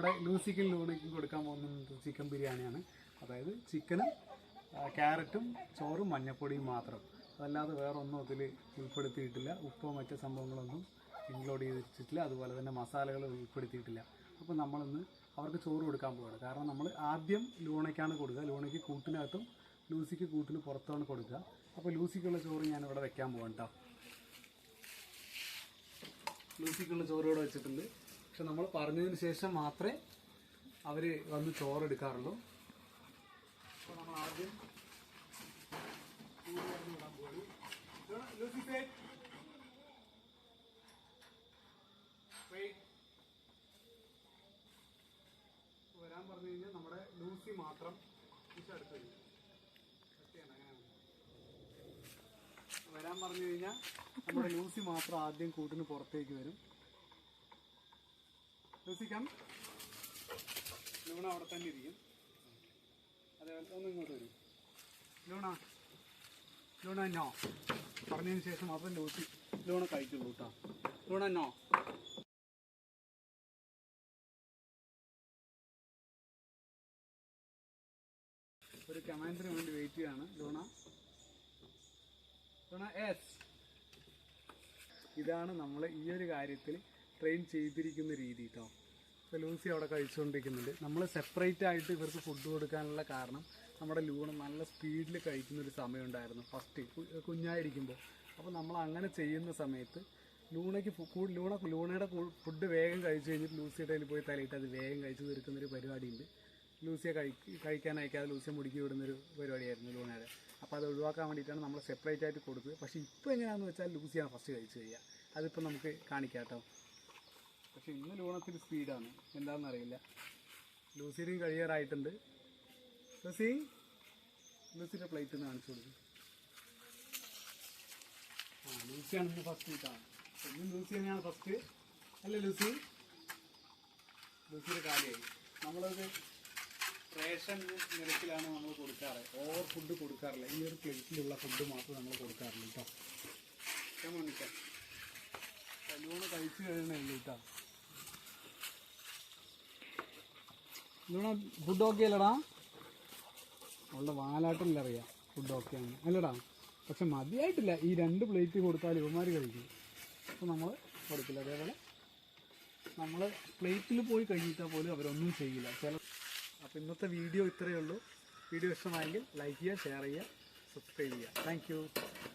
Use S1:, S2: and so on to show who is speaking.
S1: നമ്മുടെ ലൂസിക്കും ലൂണയ്ക്കും കൊടുക്കാൻ പോകുന്നത് ചിക്കൻ ബിരിയാണിയാണ്. അതായത് ചിക്കനും ക്യാരറ്റും ചോറും മഞ്ഞപ്പൊടിയും മാത്രം. അതല്ലാതെ വേറെ ഒന്നും അതിൽ ഉൾപ്പെടുത്തിയിട്ടില്ല. ഉപ്പോ മറ്റു സംഭവങ്ങളൊന്നും ഇൻക്ലൂഡ് ചെയ്തിട്ടില്ല. അതുപോലെ തന്നെ മസാലകൾ ഉൾപ്പെടുത്തിയിട്ടില്ല. അപ്പോൾ നമ്മളിന്ന് അവർക്ക് ചോറ് കൊടുക്കാൻ പോവുകയാണ് കാരണം നമ്മൾ ആദ്യം ലൂണയ്ക്കാണ് കൊടുക്കുക. ലൂണയ്ക്ക് കൂട്ടിനകത്തും ലൂസിക്ക് കൂട്ടിന് പുറത്താണ് കൊടുക്കുക. അപ്പോൾ ലൂസിക്കുള്ള ചോറ് ഞാൻ ഇവിടെ വെക്കാൻ പോവാം കേട്ടോ ലൂസിക്കുള്ള ചോറ് ഇവിടെ വെച്ചിട്ടുണ്ട്. പക്ഷെ നമ്മൾ പറഞ്ഞതിന് ശേഷം മാത്രമേ അവർ വന്ന് ചോറെടുക്കാറുള്ളൂ. അപ്പോൾ നമ്മൾ ആദ്യം. വരാൻ പറഞ്ഞു കഴിഞ്ഞാൽ നമ്മുടെ ലൂസി മാത്രം അടുത്ത് വരും. വരാൻ പറഞ്ഞു കഴിഞ്ഞാൽ നമ്മുടെ ലൂസി മാത്രം ആദ്യം കൂട്ടിന് പുറത്തേക്ക് വരും. ലൂസി കം ലൂണ അവിടെ തന്നെ ഇരിക്കും. അതേപോലെ ഒന്ന് ഇങ്ങോട്ട് വരും. Luna Luna no. പറഞ്ഞതിന് ശേഷം മാത്രം ലൂസി ലൂണ കഴിക്കുള്ളൂ കേട്ടോ ലൂണ നോ. ഒരു കമാൻഡറിന് വേണ്ടി വെയിറ്റ് ചെയ്യാണ്. ലൂണ. ലൂണ എസ് ഇതാണ് നമ്മൾ ഈ ഒരു കാര്യത്തിൽ ട്രെയിൻ ചെയ്തിരിക്കുന്ന രീതി കേട്ടോ ഇപ്പോൾ ലൂസി അവിടെ കഴിച്ചുകൊണ്ടിരിക്കുന്നുണ്ട് നമ്മൾ സെപ്പറേറ്റ് ആയിട്ട് ഇവർക്ക് ഫുഡ് കൊടുക്കാനുള്ള കാരണം നമ്മുടെ ലൂണ് നല്ല സ്പീഡിൽ കഴിക്കുന്ന ഒരു സമയമുണ്ടായിരുന്നു. ഫസ്റ്റ് കുഞ്ഞായിരിക്കുമ്പോൾ അപ്പോൾ നമ്മൾ അങ്ങനെ ചെയ്യുന്ന സമയത്ത് ലൂണയ്ക്ക് ലൂണ ലൂണയുടെ ഫുഡ് വേഗം കഴിച്ചു കഴിഞ്ഞിട്ട് ലൂസിയുടെ കയ്യിൽ പോയി തലയിട്ട് അത് വേഗം കഴിച്ചു തീർക്കുന്ന ഒരു പരിപാടിയുണ്ട്. ലൂസിയെ കഴി കഴിക്കാൻ അയക്കാതെ ലൂസിയെ മുടുക്കി വിടുന്നൊരു പരിപാടിയായിരുന്നു ലൂണയുടെ. അപ്പോൾ അത് ഒഴിവാക്കാൻ വേണ്ടിയിട്ടാണ് നമ്മൾ സെപ്പറേറ്റ് ആയിട്ട് കൊടുത്തത്. പക്ഷേ ഇപ്പോൾ എങ്ങനെയാണെന്ന് വെച്ചാൽ ലൂസിയാണ് ഫസ്റ്റ് കഴിച്ചു കഴിയുക. അതിപ്പോൾ നമുക്ക് കാണിക്കാം കേട്ടോ പക്ഷേ ഇന്ന് ലൂണത്തിൽ സ്പീഡാണ്. എന്താണെന്ന് അറിയില്ല ലൂസിയുടെയും കഴിയാറായിട്ടുണ്ട്. ലൂസി ലൂസിന്റെ പ്ലേറ്റ് ഒന്ന് കാണിച്ചു കൊടുക്കും. ആ ലൂസിയാണ് ഇന്ന് ഫസ്റ്റ് കിട്ടാണ് ഇന്ന് ലൂസി തന്നെയാണ് ഫസ്റ്റ് അല്ലേ ലൂസി? ലൂസിയുടെ കാര്യമായി. നമ്മളത് റേഷൻ നിരക്കിലാണ് നമ്മൾ കൊടുക്കാറ്. ഓവർ ഫുഡ് കൊടുക്കാറില്ല. ഈ ഒരു പ്ലേറ്റിലുള്ള ഫുഡ് മാത്രം നമ്മൾ കൊടുക്കാറില്ല കേട്ടോ. നിൽക്കാം ലൂണ് കഴിച്ചു കഴിയണേ കേട്ടോ. ലൂണ ഫുഡ് ഓക്കെ അല്ലടാ. അവളുടെ വാലാട്ടില്ല അറിയാം. ഫുഡ് ഓക്കെ ആണ് അല്ലടാ പക്ഷെ മതിയായിട്ടില്ല. ഈ രണ്ട് പ്ലേറ്റ് കൊടുത്താൽ ഇവന്മാർ കഴിക്കും. അപ്പോൾ നമ്മൾ കൊടുക്കില്ല. അതേപോലെ നമ്മൾ പ്ലേറ്റിൽ പോയി കഴിഞ്ഞിട്ടാൽ പോലും അവരൊന്നും ചെയ്യില്ല. ചില അപ്പോൾ ഇന്നത്തെ വീഡിയോ ഇത്രയേ ഉള്ളൂ. വീഡിയോ ഇഷ്ടമായെങ്കിൽ ലൈക്ക് ചെയ്യുക ഷെയർ ചെയ്യുക സബ്സ്ക്രൈബ് ചെയ്യുക. താങ്ക്